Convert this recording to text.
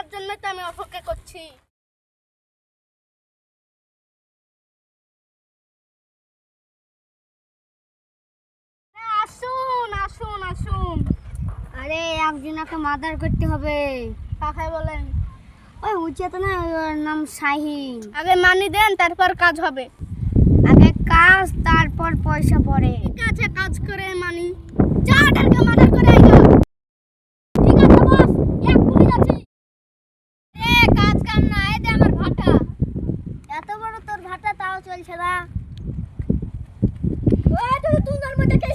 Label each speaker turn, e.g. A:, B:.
A: আপনার জন্য তো আমি অপেক্ষা করছি। আসুন আসুন আসুন।
B: আরে মাদার করতে হবে।
A: কাকাই বলেন।
B: ওই উচিত না ওর নাম শাহিন।
A: আগে মানি দেন, তারপর কাজ হবে।
B: আগে কাজ, তারপর পয়সা পড়ে।
A: ঠিক আছে, কাজ করে মানি। যা ওদেরকে মার্ডার করে ঠিক আছে, বস এক্ষুনি যাচ্ছি এ, কাজ কাম না দে আমার ভাটা।
B: এত বড় তোর ভাটা, তাও চলছে না।
A: ওই তো মধ্যে কে